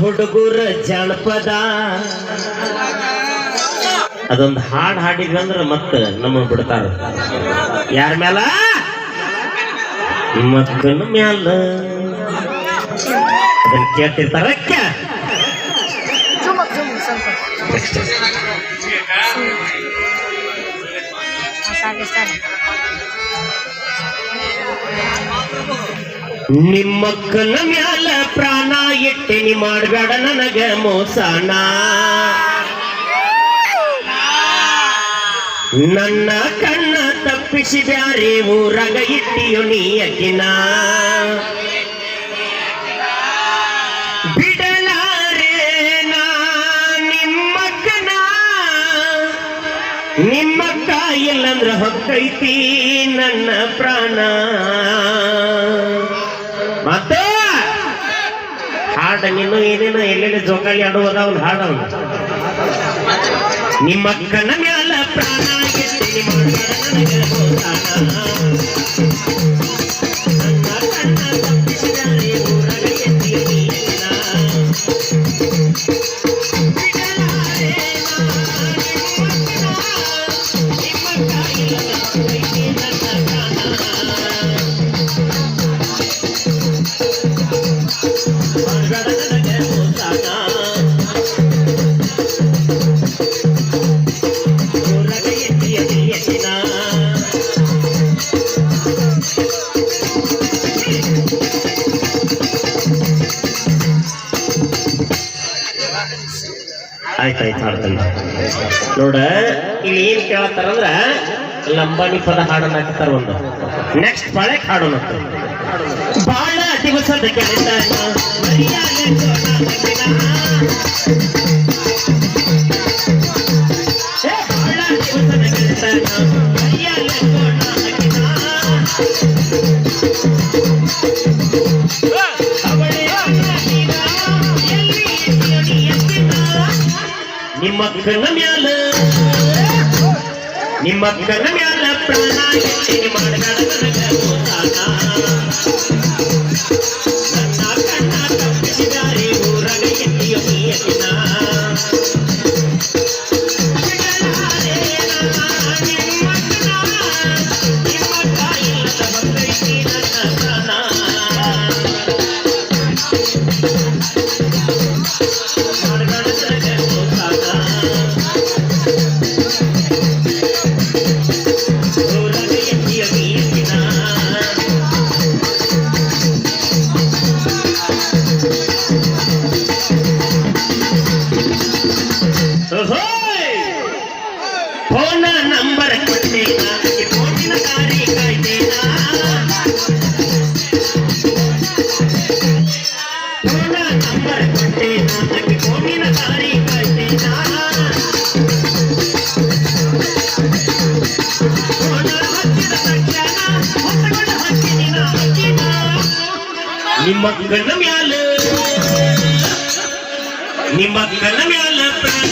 ಹುಡುಗರ ಜನಪದ. ಅದೊಂದು ಹಾಡು ಹಾಡಿದ್ವಿ ಅಂದ್ರೆ ಮತ್ತ ನಮ್ಮ ಬಿಡ್ತಾರ. ಯಾರ ಮ್ಯಾಲ? ಮಕ್ಕನ ಮ್ಯಾಲ. ಅದನ್ನ ಕೇಳ್ತಿರ್ತಾರ ನಿಮ್ಮಕ್ಕನ ಮ್ಯಾಲ ಪ್ರಾಣ ಇಟ್ಟಿನಿ ಮಾಡಬೇಡ ನನಗ ಮೋಸನ. ನನ್ನ ಕಣ್ಣ ತಪ್ಪಿಸಿ ಬ್ಯಾರೆ ಊರಾಗ ಇಟ್ಟಿಯು ನೀ ಅಕ್ಕಿನ ನಾ ನಿಮ್ಮಕ್ಕನ ನಿಮ್ಮ ಇಲ್ಲಂದ್ರ ಹೊಕ್ಕೈತಿ ನನ್ನ ಪ್ರಾಣ. ಹಾಡ ನೀನು ಏನೇನು ಎಲ್ಲೆಲ್ಲಿ ಜೋಕಾಲಿ ಆಡುವುದ ಅವ್ನು ಹಾಡ ಅವ್ನು ನಿಮ್ಮ ಅಕ್ಕನ ಮ್ಯಾಲ ಪ್ರಾಣ ಎತ್ತಿ ಆಯ್ತಾಯ್ತು ಹಾಡ್ತಾನೆ ನೋಡ ಇಲ್ಲಿ ಏನ್ ಕೇಳತ್ತಾರಂದ್ರ ಲಂಬಾಣಿ ಪದ ಹಾಡನ್ನ ಹಾಕ್ತಾರ ಒಂದು ನೆಕ್ಸ್ಟ್ ಬಾಳೆ ಹಾಡೋಣ ಬಾಳ ದಿವಸದ ಕೆಲಸ ಮರ್ಯಾದೆ ಕೊಡೋಣ. ನಿಮ್ಮ ಕಣ್ಣ ಮ್ಯಾಲ. ನಿಮ್ಮ ಕಣ್ಣ ಮ್ಯಾಲ ಪ್ರಾಣ ಎತ್ತಿ ಕಣ್ಣ ಮ್ಯಾಲ ನಿಮ್ಮ ಕಣ್ಣ ಮ್ಯಾಲ ಪ್ರಾಣ